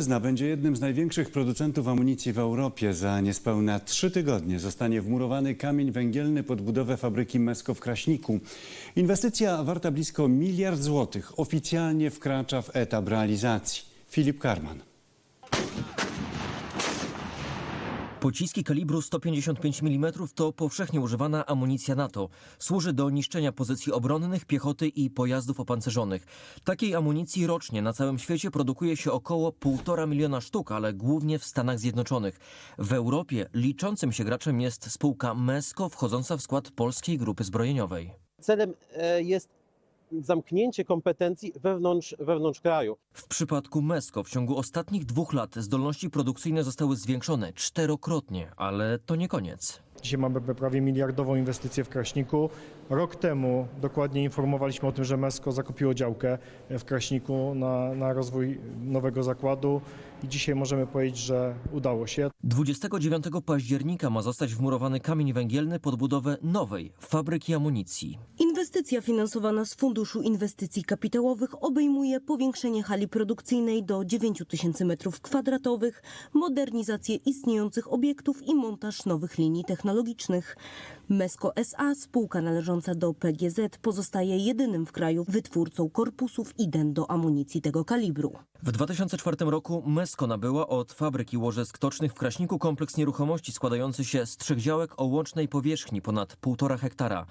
Zna będzie jednym z największych producentów amunicji w Europie. Za niespełna trzy tygodnie zostanie wmurowany kamień węgielny pod budowę fabryki Mesko w Kraśniku. Inwestycja warta blisko miliard złotych oficjalnie wkracza w etap realizacji. Filip Karman. Pociski kalibru 155 mm to powszechnie używana amunicja NATO. Służy do niszczenia pozycji obronnych, piechoty i pojazdów opancerzonych. Takiej amunicji rocznie na całym świecie produkuje się około 1,5 miliona sztuk, ale głównie w Stanach Zjednoczonych. W Europie liczącym się graczem jest spółka MESCO wchodząca w skład polskiej grupy zbrojeniowej. Celem e, jest zamknięcie kompetencji wewnątrz, wewnątrz kraju. W przypadku MESCO w ciągu ostatnich dwóch lat zdolności produkcyjne zostały zwiększone czterokrotnie, ale to nie koniec. Dzisiaj mamy prawie miliardową inwestycję w Kraśniku. Rok temu dokładnie informowaliśmy o tym, że Mesko zakupiło działkę w Kraśniku na, na rozwój nowego zakładu i dzisiaj możemy powiedzieć, że udało się. 29 października ma zostać wmurowany kamień węgielny pod budowę nowej fabryki amunicji. Inwestycja finansowana z Funduszu Inwestycji Kapitałowych obejmuje powiększenie hali produkcyjnej do 9 tysięcy m2, modernizację istniejących obiektów i montaż nowych linii technologicznych. Mesko SA, spółka należąca do PGZ, pozostaje jedynym w kraju wytwórcą korpusów i den do amunicji tego kalibru. W 2004 roku Mesko nabyła od fabryki łożysk tocznych w Kraśniku kompleks nieruchomości składający się z trzech działek o łącznej powierzchni ponad 1,5 hektara.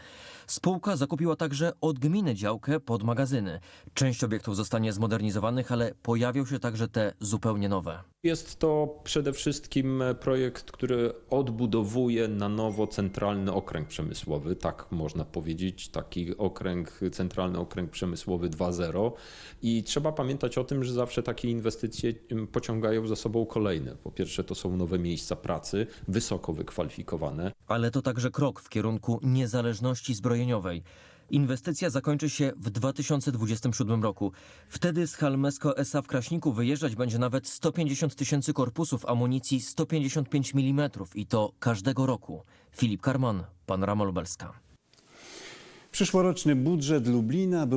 Spółka zakupiła także od gminy działkę pod magazyny. Część obiektów zostanie zmodernizowanych, ale pojawią się także te zupełnie nowe. Jest to przede wszystkim projekt, który odbudowuje na nowo centralny okręg przemysłowy, tak można powiedzieć, taki okręg, centralny okręg przemysłowy 2.0 i trzeba pamiętać o tym, że zawsze takie inwestycje pociągają za sobą kolejne. Po pierwsze to są nowe miejsca pracy, wysoko wykwalifikowane, Ale to także krok w kierunku niezależności zbrojeniowej. Inwestycja zakończy się w 2027 roku. Wtedy z hal Mesko SA w Kraśniku wyjeżdżać będzie nawet 150 tysięcy korpusów amunicji 155 mm i to każdego roku. Filip Karman, Panorama Lubelska. Przyszłoroczny budżet Lublina był